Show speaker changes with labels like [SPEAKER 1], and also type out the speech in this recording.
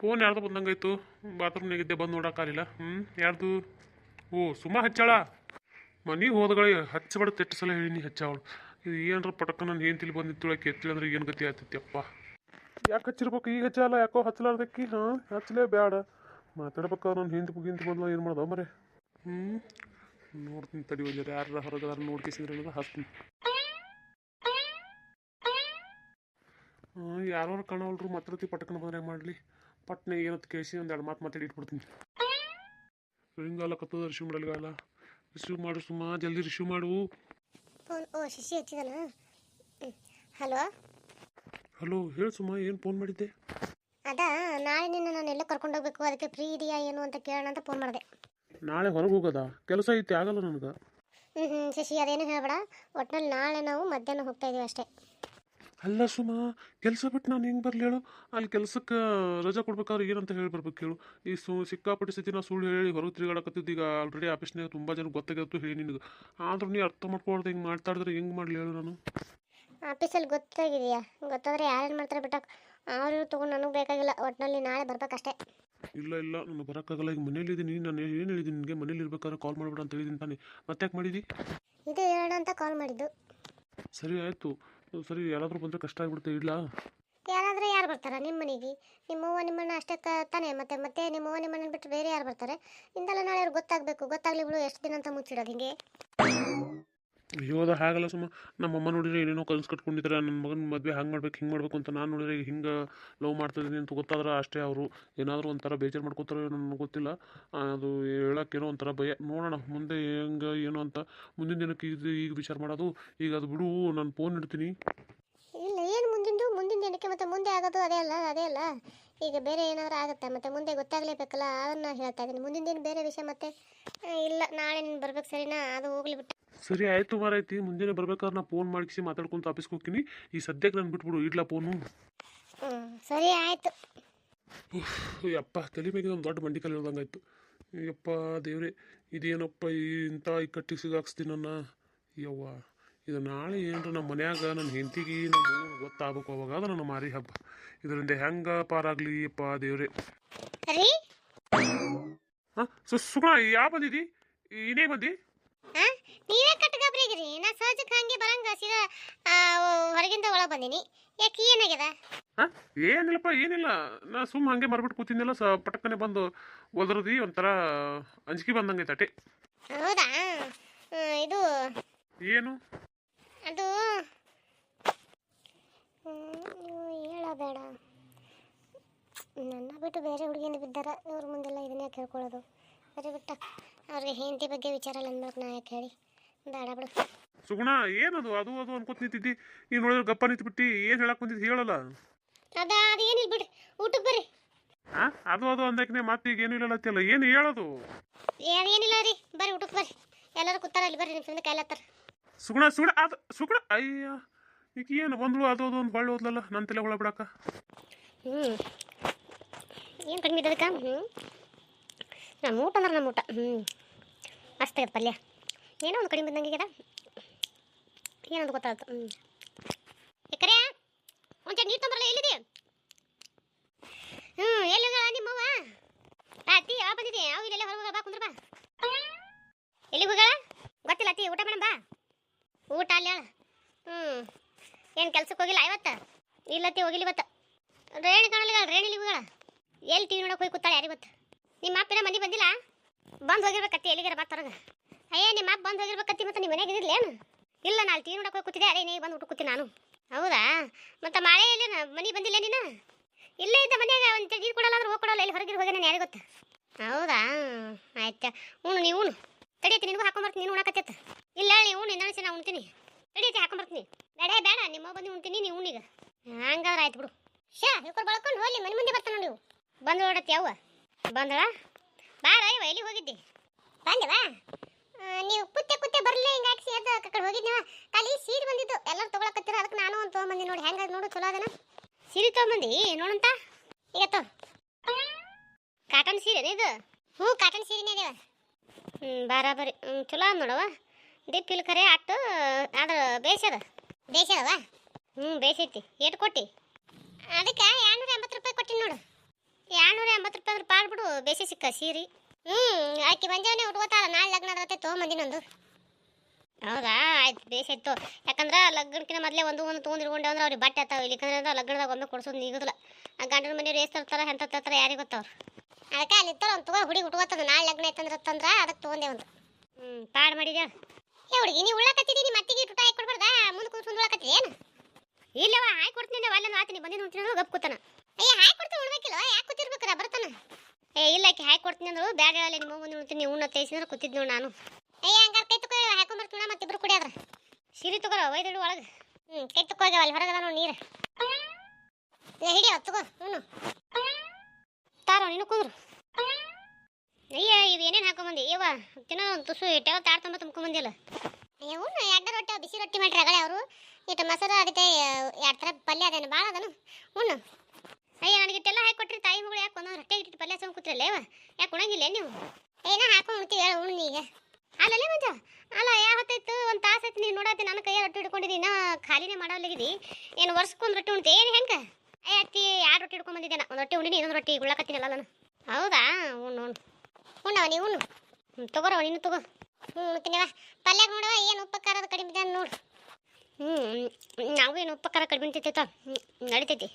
[SPEAKER 1] Phone ಯಾರ್ದು ಬಂದಂಗಾಯ್ತು. ಬಾತ್ರೂಮ್ನಾಗಿದ್ದೆ ಬಂದು ನೋಡೋಕ್ಕಾಗಲಿಲ್ಲ ಹ್ಞೂ ಯಾರ್ದು? ಓ ಸುಮ್ಮ ಹಚ್ಚಾಳ. ಮನೆಗೆ ಹೋದಗಳಿಗೆ ಹಚ್ಚಬಾರ್ದು ತೆಟ್ಟು ಸಲ ಹೇಳಿನಿ ಹಚ್ಚಾವಳು. ಇದು ಏನರ ಪಟಕ ನನ್ನ ತಿಳಿ ಬಂದಿತ್ತು ಎತ್ತಿಲ್ಲ ಅಂದ್ರೆ ಏನು ಗತಿ ಆಗ್ತೈತಿಯಪ್ಪ. ಯಾಕೆ ಹಚ್ಚಿರ್ಬೇಕು? ಈಗ ಹಚ್ಚಲ್ಲ ಯಾಕೋ ಹಚ್ಚಲಾರ್ದಕ್ಕಿ? ಹಾಂ, ಹಚ್ಚಲೇ ಬೇಡ ಮಾತಾಡ್ಬೇಕಾದ್ರೆ ನನ್ನ ಹಿಂದೆ ಹಿಂದೆ ಬಂದ್ಲ, ಏನು ಮಾಡ್ದ ಮರೆ? ಹ್ಞೂ ನೋಡ್ತೀನಿ ತಡಿ ಒಂದು ಯಾರು ಹೊರಗದಾರ ನೋಡ್ಕೇಸಿದ್ರೆ ಹಚ್ತೀನಿ. ಹ್ಞೂ ಯಾರು ಕಾಣವಲ್ರು ಮಾತಾಡ್ತಿ ಪಟಕನ ಬಂದ್ರೆ ಮಾಡಲಿ. ಪಟ್ನೆ ಏನಂತ ಕೇಳಿಸಿ ಒಂದು ಎರಡು ಮಾತು ಮಾತಾಡಿ ಇಟ್ಬಿಡ್ತೀನಿ. ಹಿಂಗಾಲ ಕತ್ತದ ರಿಸೀವ್ ಮಾಡಲ್ಗಾಲ ರಿಸೀವ್ ಮಾಡು ಸುಮ್ಮ ಜಲ್ದಿ ರಿಸೀವ್ ಮಾಡು.
[SPEAKER 2] ಫೋನ್ ಓ ಶಶಿ ಹಚ್ಚಿದನ? ಹಲೋ?
[SPEAKER 1] ಹಲೋ ಹೇಳು ಸುಮ್ಮ ಏನು ಫೋನ್ ಮಾಡಿದ್ದೆ?
[SPEAKER 2] ಅದ ನಾಳೆ ನಿನ್ನ ನಾನು ಎಲ್ಲ ಕರ್ಕೊಂಡು ಕರ್ಕೊಂಡೋಗ್ಬೇಕು ಅದಕ್ಕೆ ಫ್ರೀ ಇದೆಯಾ ಏನು ಅಂತ ಕೇಳೋಣ ಅಂತ ಫೋನ್ ಮಾಡಿದೆ.
[SPEAKER 1] ನಾಳೆ ಹೊರಗೆ ಹೋಗೋದಾ? ಕೆಲಸ ಐತೆ ಆಗಲ್ಲ ನನಗೆ.
[SPEAKER 2] ಹ್ಞೂ ಹ್ಞೂ ಶಶಿ ಅದೇನು ಹೇಳಬೇಡ. ಒಟ್ನಲ್ಲಿ ನಾಳೆ ನಾವು ಮಧ್ಯಾಹ್ನ ಹೋಗ್ತಾ ಇದೀವಿ ಅಷ್ಟೇ.
[SPEAKER 1] ಅಲ್ಲ ಸುಮ ಕೆಲಸ ಬಿಟ್ಟು ನಾನು ಹೆಂಗೆ ಬರಲಿ ಹೇಳು? ಅಲ್ಲಿ ಕೆಲಸಕ್ಕೆ ರಜಾ ಕೊಡ್ಬೇಕಾದ್ರೆ ಏನಂತ ಹೇಳಿ ಬರ್ಬೇಕು ಹೇಳು. ಈ ಸು ಸಿಕ್ಕಾಪಟ್ಟೆ ಸ್ಥಿತಿ ನಾ ಸುಳ್ಳು ಹೇಳಿ ಹೊರಗೆ ತಿರುಗಾಡಕತ್ತಿದ್ದು ಈಗ ಆಲ್ರೆಡಿ ಆಫೀಸ್ನಾಗ ತುಂಬ ಜನ ಗೊತ್ತಾಗಿತ್ತು ಹೇಳಿ ನಿನಗೆ. ಆದರೂ ನೀ ಅರ್ಥ ಮಾಡ್ಕೊಳ್ದೆ ಹಿಂಗೆ ಮಾತಾಡಿದ್ರೆ ಹೆಂಗೆ ಮಾಡಲಿ ಹೇಳು ನಾನು?
[SPEAKER 2] ಆಫೀಸಲ್ಲಿ ಗೊತ್ತಾಗಿದೆಯಾ? ಗೊತ್ತಾದ್ರೆ ಯಾರೇನು ಮಾಡ್ತಾರೆ ಬಿಟ್ಟ ಅವರು ತೊಗೊಂಡು ನನಗೆ ಬೇಕಾಗಿಲ್ಲ. ಒಟ್ನಲ್ಲಿ ನಾಳೆ ಬರ್ಬೇಕಷ್ಟೇ.
[SPEAKER 1] ಇಲ್ಲ ಇಲ್ಲ. ನಾನು ಬರೋಕ್ಕಾಗಲ್ಲ. ಈಗ ಮನೇಲಿ ಇದ್ದೀನಿ ನಾನು ಏನು ಹೇಳಿದ್ದೀನಿ ನಿನಗೆ? ಮನೇಲಿ ಇರ್ಬೇಕಾದ್ರೆ ಕಾಲ್ ಮಾಡ್ಬೇಡ ಅಂತ ಹೇಳಿದ್ದೀನಿ ತಾನೆ. ಮತ್ತೆ ಯಾಕೆ ಮಾಡಿದಿ?
[SPEAKER 2] ಇದು ಹೇಳೋಣ ಅಂತ ಕಾಲ್ ಮಾಡಿದ್ದು.
[SPEAKER 1] ಸರಿ ಆಯಿತು. ಸರಿ, ಯಾರಾದರೂ ಬಂದರೆ ಕಷ್ಟ ಆಗ್ಬಿಡುತ್ತೆ, ಇಡ್ಲಾ?
[SPEAKER 2] ಯಾರಾದರೂ ಯಾರು ಬರ್ತಾರ? ನಿಮ್ಮ ಮನೆಗೆ. ನಿಮ್ಮವ್ವ ನಿಮ್ಮಣ್ಣ ಅಷ್ಟೇ ತಾನೆ, ಮತ್ತೆ ಮತ್ತೆ ನಿಮ್ಮವ್ವ ನಿಮ್ಮಣ್ಣ ಬಿಟ್ಟು ಬೇರೆ ಯಾರು ಬರ್ತಾರೆ? ಇಂದಲ್ಲ ನಾಳೆ ಅವ್ರಿಗೆ ಗೊತ್ತಾಗಬೇಕು. ಗೊತ್ತಾಗ್ಲಿ ಬಿಡು, ಎಷ್ಟು ದಿನ ಅಂತ ಮುಚ್ಚಿಡೋದು ಹಿಂಗೆ.
[SPEAKER 1] ಅಯ್ಯೋದ ಹಾಗಲ್ಲ ಸುಮ್ಮ ನಮ್ಮ ಅಮ್ಮ ನೋಡಿದ್ರೆ ಏನೇನೋ ಕನಸು ಕಟ್ಕೊಂಡಿದ್ದಾರೆ ನನ್ನ ಮಗನ ಮದುವೆ ಹಂಗೆ ಮಾಡ್ಬೇಕು, ಹಿಂಗೆ ಮಾಡ್ಬೇಕು ಅಂತ ನಾನು ನೋಡಿದ್ರೆ ಈಗ ಹಿಂಗೆ ಲವ್ ಮಾಡ್ತಿದ್ದೀನಿ ಅಂತ ಗೊತ್ತಾದ್ರೆ ಅಷ್ಟೇ ಅವರು. ಏನಾದರೂ ಒಂಥರ ಬೇಜಾರು ಮಾಡ್ಕೋತಾರೋ ನನಗೆ ಗೊತ್ತಿಲ್ಲ. ಅದು ಹೇಳೋಕ್ಕೇನೋ ಒಂಥರ ಭಯ. ನೋಡೋಣ ಮುಂದೆ ಹೆಂಗೆ, ಏನು ಅಂತ. ಮುಂದಿನ ದಿನಕ್ಕೆ ಇದು, ಈಗ ವಿಚಾರ ಮಾಡೋದು. ಈಗ ಅದು ಬಿಡು, ನಾನು ಫೋನ್ ಇಡ್ತೀನಿ.
[SPEAKER 2] ಇಲ್ಲ, ಏನು ಮುಂದಿಂದು? ಮುಂದಿನ ದಿನಕ್ಕೆ ಮತ್ತೆ ಮುಂದೆ ಆಗೋದು ಅದೇ ಅಲ್ಲ ಅದೇ ಅಲ್ಲ. ಈಗ ಬೇರೆ ಏನಾದರೂ ಆಗುತ್ತೆ? ಮತ್ತೆ ಮುಂದೆ ಗೊತ್ತಾಗಲೇಬೇಕಲ್ಲ, ಅದನ್ನು ಹೇಳ್ತಾ ಇದ್ದೀನಿ. ಮುಂದಿನ ದಿನ ಬೇರೆ ವಿಷಯ ಮತ್ತೆ. ಇಲ್ಲ, ನಾಳೆ ನೀನು ಬರ್ಬೇಕು ಸರಿನಾ? ಅದು ಹೋಗ್ಲಿ ಬಿಟ್ಟು.
[SPEAKER 1] ಸರಿ ಆಯಿತು ಮಾರೈತಿ ಮುಂಜಾನೆ ಬರ್ಬೇಕಾದ್ರೆ ನಾ ಫೋನ್ ಮಾಡಿಸಿ ಮಾತಾಡ್ಕೊಂತ ಆಫೀಸ್ಗೆ ಹೋಗ್ತೀನಿ. ಈ ಸದ್ಯಕ್ಕೆ ನಾನು ಬಿಟ್ಬಿಡು. ಇಡ್ಲಾ ಫೋನು
[SPEAKER 2] ಹ್ಞೂ ಸರಿ ಆಯ್ತು.
[SPEAKER 1] ಯಪ್ಪ ತಲೆ ಮೇಲೆ ಒಂದು ದೊಡ್ಡ ಮಂಡಿ ಕಲ್ಲು ಇಳ್ದಂಗಾಯ್ತು ಯಪ್ಪ ದೇವ್ರೆ ಇದೇನಪ್ಪ ಈ ಇಂಥ ಇಕ್ಕಟ್ಟಿಗೆ ಸಿಗಾಕ್ಸ್ತೀನಿ ನನ್ನ? ಯವ್ವ ಇದು ನಾಳೆ ಏನ್ರ ನಮ್ಮ ಮನ್ಯಾಗ ನನ್ನ ಹೆಂಡತಿಗೆ ನಮ್ಮ ಗೊತ್ತಾಗಬೇಕು ಅವಾಗ ಅದು ನನ್ನ ಮಾರಿ ಹಬ್ಬ. ಇದರಿಂದ ಹೆಂಗೆ ಪಾರಾಗ್ಲಿ ಯಪ್ಪ ದೇವ್ರೆ. ಹಾಂ ಸುಮ್ಮ ಯಾವ ಬಂದಿದ್ದಿ ಇದೇ ಬಂದಿ?
[SPEAKER 2] ಕಟ್ಟಗಾಬ್ರಿಗಿರಿ ನಾ ಸಹಜಕ್ಕೆ ಹಂಗೆ ಬರಂಗ ಸೀದಾ ಹೊರಗಿಂದ ಒಳಗೆ ಬಂದೀನಿ. ಯಾಕೆ ಏನಾಗ್ಯದ?
[SPEAKER 1] ಹಾಂ? ಏನಿಲ್ಲಪ್ಪ ಏನಿಲ್ಲ. ನಾ ಸುಮ್ಮ ಹಂಗೆ ಮರ್ಬಿಟ್ಟು ಕೂತಿದ್ದೆಲ್ಲ ಸ ಪಟಕ್ಕನೆ ಬಂದು ಒದರದಿ ಒಂಥರ ಅಂಜಿಕೆ ಬಂದಂಗೆ ತಟಿ
[SPEAKER 2] ಹೌದಾ? ಇದು
[SPEAKER 1] ಏನು?
[SPEAKER 2] ಅದು ಹ್ಮ್, ನೀವು ಹೇಳಬೇಡ. ನನ್ನ ಬಿಟ್ಟು ಬೇರೆ ಹುಡುಗಿನ ಬಿದ್ದಾರ ಇವ್ರ ಮುಂದೆಲ್ಲ ಇದನ್ನ ಕೇಳ್ಕೊಳ್ಳೋದು. ಅದೇ ಬಿಟ್ಟ. ಅವ್ರಿಗೆ ಹೆಂಡತಿ ಬಗ್ಗೆ ವಿಚಾರ ಅನ್ಬೇಕು ನಾ ಯಾಕೆ ಹೇಳಿ? ಬೇಡ ಬಿಡು.
[SPEAKER 1] ಸುಗುಣ ಏನದು? ಅದು ಅದು ಅನ್ಕೋತ ನಿಂತಿದ್ದಿ. ಈಗ ನೋಡಿದ್ರೆ ಗಪ್ಪ ನಿಂತ್ಬಿಟ್ಟು. ಏನು ಹೇಳಕ್ ಬಂದಿದ್ದು ಹೇಳಲ್ಲ.
[SPEAKER 2] ಅದ ಅದು ಏನಿಲ್ಲ ಬಿಡ್ರಿ ಊಟಕ್ಕೆ ಬರ್ರಿ.
[SPEAKER 1] ಆ? ಅದು ಅದು ಅಂದಕ್ಕೆ ಮತ್ತೆ ಈಗ ಏನು ಇಲ್ಲ ಅಂತಿಲ್ಲ ಏನು ಹೇಳೋದು?
[SPEAKER 2] ಏನ್- ಏನಿಲ್ಲ ರೀ. ಬರ್ರಿ ಊಟಕ್ಕೆ ಬರ್ರಿ. ಎಲ್ಲರೂ ಕೂತಾರ ಅಲ್ಲಿ ಬರ್ರಿ ನಿಮ್ಮ ಫ್ರೆಂಡ್ ಕಾಯ್ಲತ್ತಾರ
[SPEAKER 1] ಸುಗುಣ ಸುಗುಣ ಅದು ಸುಗುಣ. ಅಯ್ಯ ಈಗ ಏನು ಬಂದ್ಳು? ಅದು ಅದು ಒಂದು ಬಳ್ಳಿ ಹೋದ್ಲಲ್ಲ ನನ್ನ ತಲೆ ಹೊಳೆ ಬಿಡಕ್ಕ
[SPEAKER 2] ಹ್ಞೂ ಏನು ಕಡಿಮೆ ಇದೆ ಅದಕ್ಕೆ ಹ್ಞೂ ನಮ್ಮ ಊಟ ಅಂದ್ರೆ ನಮ್ಮ ಊಟ. ಹ್ಞೂ ಮಸ್ತ್ ಆಗತ್ತೆ ಪಲ್ಯ. ಏನೋ ಒಂದು ಕಡಿಮೆ ಬಂದಂಗೆ ಏನಂತ ಗೊತ್ತಾಯ್ತು. ಹ್ಞೂ ಯಾಕರೆ ಒಂಚೆ ನೀರು ತೊಂಬರಲ್ಲ ಎಲ್ಲಿದೆ? ಹ್ಞೂ ಎಲ್ಲಿ ನಿಮ್ಮವ್ವ ಅತ್ತಿ ಯಾವ ಬಂದಿದೆ. ಯಾವ ಇಲ್ಲೆಲ್ಲ ಹೊರಗೆ ಬಾ, ಕುಂದ್ರ ಬಾ. ಎಲ್ಲಿಗೆ ಹೋಗಳ ಗೊತ್ತಿಲ್ಲ, ಅತ್ತಿ, ಊಟ ಮೇಡಮ್ ಬಾ. ಊಟ ಅಲ್ಲಿ ಹೇಳ. ಹ್ಞೂ ಏನು ಕೆಲ್ಸಕ್ಕೆ ಹೋಗಿಲ್ಲ ಇವತ್ತು ಇಲ್ಲತ್ತಿ ಹೋಗಿಲ್ಲ ಇವತ್ತು. ರೇಣಿ ಕಾಣಲಿಲ್ಲ ರೇಣಿ ಹೋಗಳ ಎಲ್ಲಿ ಟಿವಿ ನೋಡಕ್ಕೆ ಹೋಗಿ ಕೂತಾಳೆ ಯಾರಿಗೆ ನಿಮ್ಮ ಅಪ್ಪಿನ ಮನೆ ಬಂದಿಲ್ಲ? ಬಂದು ಹೋಗಿರ್ಬೇಕತ್ತಿ ಎಲ್ಲಿಗಾರ ಬಾ ಹೊರಗೆ ಅಯ್ಯ, ನಿಮ್ಮ ಅಪ್ಪ ಬಂದು ಹೋಗಿರ್ಬೇಕತ್ತಿ, ಮತ್ತೆ ನಿಮ್ಮ ಮನೆಗೆ ಇರಲೇನು ಇಲ್ಲ, ನಾಳೆ ಟಿವಿ ನೋಡಕ್ಕೆ ಕೂತಿದ್ದೆ ಅದೇ ನೀ ಬಂದು ಊಟ ಕೂತೀನಿ ನಾನು. ಹೌದಾ? ಮತ್ತೆ ಮಳೆ ಇಲ್ಲ ಮನೆ ಬಂದಿಲ್ಲ ನೀನು? ಇಲ್ಲೇ ಇದ್ದ ಮನೆಯಾಗ, ಒಂದು ನೀರು ಕೊಡಲ್ಲ ಅಂದ್ರೆ ಹೋಗಿ ಕೊಡಲ್ಲ ಇಲ್ಲಿ ಹೊರಗಿರು ಹೋಗಿ ನಾನು ಯಾರಿಗೆ ಗೊತ್ತು? ಹೌದಾ? ಆಯ್ತಾ ಉಣ್ಣು ನೀವು ಉಣ್ಣು. ತಡಿಯತ್ತಿ ನಿನಗೂ ಹಾಕೊಂಬರ್ತೀನಿ ನೀನು ಉಣ್ಣಕತ್ತೈತೆ ಇಲ್ಲ ಹೇಳಿ ಉಣ್ಣು, ಇನ್ನೊಂದು ನಾ ಉಣ್ತೀನಿ. ತಡಿಯತ್ತಿ ಹಾಕೊಂಬರ್ತೀನಿ ಬೇಡ ಬೇಡ, ನಿಮ್ಮ ಬಂದು ಉಣ್ತೀನಿ ನೀವು ಉಣ್ಣೀಗ. ಹಂಗಾದ್ರೆ ಆಯ್ತು ಬಿಡು. ಶಾ ಇವ್ರು ಬಳ್ಕೊಂಡು ಹೋಗ್ಲಿ, ಮನೆ ಮುಂದೆ ಬರ್ತಾನೆ ನೀವು ಬಂದು ನೋಡತ್ತಿ ಅವ್ವ. ಬಂದಳ ಬಾರ ಇವ ಎಲ್ಲಿ ಹೋಗಿದ್ದಿ? ಬಂದವಾ ನೀವು ಕುತ್ತೆ ಕುತ್ತೆ ಬರಲಿ ಹಿಂಗೆ ಹಾಕಿ ಸೇದ ಕಡೆ ಹೋಗಿದ್ನವ. ಖಾಲಿ ಸೀರೆ ಬಂದಿದ್ದು, ಎಲ್ಲರೂ ತೊಗೊಳಕತ್ತೀರ? ಅದಕ್ಕೆ ನಾನು ಒಂದು ತೊಗೊಂಬಂದಿ ನೋಡಿ ಹೆಂಗೆ ನೋಡು, ಚಲೋ ಅದನ. ಸೀರೆ ತೊಗೊಂಬಂದಿ, ನೋಡಂತ? ಈಗ ತೋ. ಕಾಟನ್ ಸೀರೆ ಇದು? ಹ್ಞೂ, ಕಾಟನ್ ಸೀರೆನೇ ಅದೇವ. ಹ್ಞೂ ಬರಾಬರಿ. ಹ್ಞೂ ಚಲೋ ಅದ ನೋಡವ ದಿಪ್ ಇಲ್ಲಿ ಖರೆ ಅಟ್ಟು ಅದು ಬೇಸದ ಬೇಸದವ ಹ್ಞೂ ಬೇಸೈತಿ ಕೊಟ್ಟಿ? ಅದಕ್ಕೆ ಎರಡ್ನೂರ ಎಂಬತ್ತು ರೂಪಾಯಿ ಕೊಟ್ಟಿನಿ ನೋಡು. ಎರಡ್ನೂರ ಎಂಬತ್ತು ರೂಪಾಯಿ ಅಂದ್ರೆ ಪಾಡ್ಬಿಡು ಬೇಸಿ ಸಿಕ್ಕ ಸೀರೆ. ಹ್ಞೂ ಆಕಿ ಮಂಜಾನೆ ಉಟ್ಕೋತಾಳ ನಾಳೆ ಲಗ್ನ ಅದತ್ತೆ ತೊಗೊಂಬಂದಿನೊಂದು ಹೌದಾ? ಆಯ್ತು ಬೇಸಾಯ್ತು ಯಾಕಂದ್ರೆ ಲಗ್ನಕ್ಕಿಂತ ಮೊದಲೇ ಒಂದು ಒಂದು ತೊಗೊಂಡಿರ್ಕೊಂಡೆ ಅಂದ್ರೆ ಅವ್ರಿಗೆ ಬಟ್ಟೆ ಆತಾವ ಇಲ್ಲಿಕಂದ್ರೆ ಲಗ್ನದಾಗ ಒಮ್ಮೆ ಕೊಡ್ಸೋದು ನೀಗುದಿಲ್ಲ. ಆ ಗಂಡನ ಮನೆಯವ್ರು ಎಷ್ಟು ತರ್ತಾರ ಎಂತ ತರ್ತಾರ ಯಾರಿಗೆ ಗೊತ್ತವ್ರು ಅದಕ್ಕೆ ಅಲ್ಲಿ ಇತ್ತಾರ ಒಂದು ತಗೋ ಹುಡುಗಿ ಹುಟ್ಟುಗತ್ತದ ನಾಳೆ ಲಗ್ನ ಐತಂದ್ರೆ ತಂದ್ರ ಅದಕ್ಕೆ ತೊಗೊಂಡೆ ಒಂದು. ಹ್ಞೂ ಪಾಡ್ ಮಾಡಿದ್ಯಾ? ಏ ಹುಡುಗಿ ನೀ ಉಳ್ಳಾಕತ್ತಿದ್ದೀನಿ ಮತ್ತಿಗೆ ಊಟ ಹಾಕಿ ಕೊಡ್ಬಾರ್ದಾ? ಮುಂದೆ ಕೂತ್ಕೊಂಡು ಉಳ್ಳಾಕತ್ತಿ ಏನು? ಇಲ್ಲವ ಹಾಕಿ ಕೊಡ್ತೀನಿ ಅಲ್ಲ ಆತೀನಿ ಬಂದಿದ್ದು ನೋಡ್ತೀನಿ ಗಪ್ ಕೂತಾನ. ಅಯ್ಯ ಹಾಕಿ ಕೊಡ್ತೀನಿ ಉಳ್ಬೇಕಿಲ್ಲ ಯಾಕೆ ಕೂತಿರ್ಬೇಕ್ರ ಬರ್ತಾನ ಏ ಇಲ್ಲ ಆಕಿ ಹಾಕಿ ಕೊಡ್ತೀನಿ ಅಂದ್ರು ಬ್ಯಾಡ ಅಲ್ಲಿ ನಿಮ್ಮ ಮುಂದೆ ನೋಡ್ತೀನಿ ಉಣ್ಣ ತೈಸಿದ್ರೆ ಕೂತಿದ್ ನೋಡಿ ನಾನು. ಅಯ್ಯ ಹಂಗಾರೆ ಕೈ ತಗೋ ಮತ್ತೆ ಇಬ್ರು ಕುಡಿಯಾದ್ರ ಸಿರಿ ತಗೋರ ಒಯ್ದಿಡು ಒಳಗೆ. ಹ್ಞೂ ಕೈ ತಗೋ ಅಲ್ಲಿ ಹೊರಗದ ನೋಡಿ ನೀರು. ಹಿಡಿ ಹಿಡಿಯೋ ತಗೋ ಹ್ಞೂ ತಾರೋ, ನೀನು ಕುಂದ್ರು. ಅಯ್ಯ ಇವು ಏನೇನು ಹಾಕೊಂಬಂದಿ? ಇವ ತಿನ್ನೋ ತುಸು ಇಟ್ಟೆವ ತುಂಬ ತುಂಬ್ಕೊಂಬಂದಿಲ್ಲ ಅಯ್ಯ ಉಣ್ಣ ಎರಡು ರೊಟ್ಟಿ, ಬಿಸಿ ರೊಟ್ಟಿ ಮಾಡ್ರಿ ಅಗಳೆ ಅವರು. ಇಟ್ಟು ಮೊಸರು ಅದಕ್ಕೆ ಎರಡು ಥರ ಪಲ್ಯ ಅದೇನು ಭಾಳ ಅದನು. ಉಣ್ಣು ಅಯ್ಯ, ನನಗೆ ಇಟ್ಟೆಲ್ಲ ಹಾಕಿ ಕೊಟ್ರಿ ತಾಯಿ ಮಗಳು ಯಾಕೆ ಒಂದೊಂದು ರೊಟ್ಟೆ ಇಟ್ಟು ಪಲ್ಯ ಸಮ ಕೂತ್ರಲ್ಲ ಯಾಕೆ ಉಣಂಗಿಲ್ಲ ನೀವು? ಏನೋ ಹಾಕೊಂಡು ಉಣ್ತೀವಿ, ಹೇಳು ಉಣ್ಣ ಈಗ. ಅಲ್ಲಲ್ಲೇ ಮಂಜ? ಅಲ್ಲ ಯಾವ ಹೊತ್ತಾಯ್ತು? ಒಂದು ತಾಸು ಆಯ್ತು ನೀನು ನೋಡತ್ತೆ ನನ್ನ ಕೈಯ ರೊಟ್ಟಿ ಹಿಡ್ಕೊಂಡಿದ್ದೀನಿ ನಾ ಖಾಲಿನೇ ಮಾಡೋಲ್ಲಿಗಿದಿ ಏನು ವರ್ಷಕ್ಕೊಂದು ರೊಟ್ಟಿ ಉಣ್ತಿ ಏನು ಹೆಂಗೆ? ಅಯ್ಯ ಅತ್ತಿ ಎರಡು ರೊಟ್ಟಿ ಹಿಡ್ಕೊಂಬಂದಿದ್ದೇನೆ ಒಂದು ರೊಟ್ಟಿ ಉಂಡಿನಿ, ಇನ್ನೊಂದು ರೊಟ್ಟಿ ಗುಳ್ಳಕತ್ತೀನಲ್ಲ ನಾನು. ಹೌದಾ? ಉಣ್ಣು ಉಣ್ಣು ಉಣ್ಣವ ನೀವು ಉಣ್ಣು ತಗೋರವ ನೀನು ತಗೋ. ಹ್ಞೂ ತಿನ್ನವ ಪಲ್ಯಾಗ ನೋಡವ ಏನು ಉಪಕಾರದ ಕಡಿಮೆ ನೋಡು. ಹ್ಞೂ ನಾವು ಏನು ಉಪ್ಪು ಖಾರ ಕಡಿಮೆ ತಿಂತೈತ ನಡಿತೈತಿ.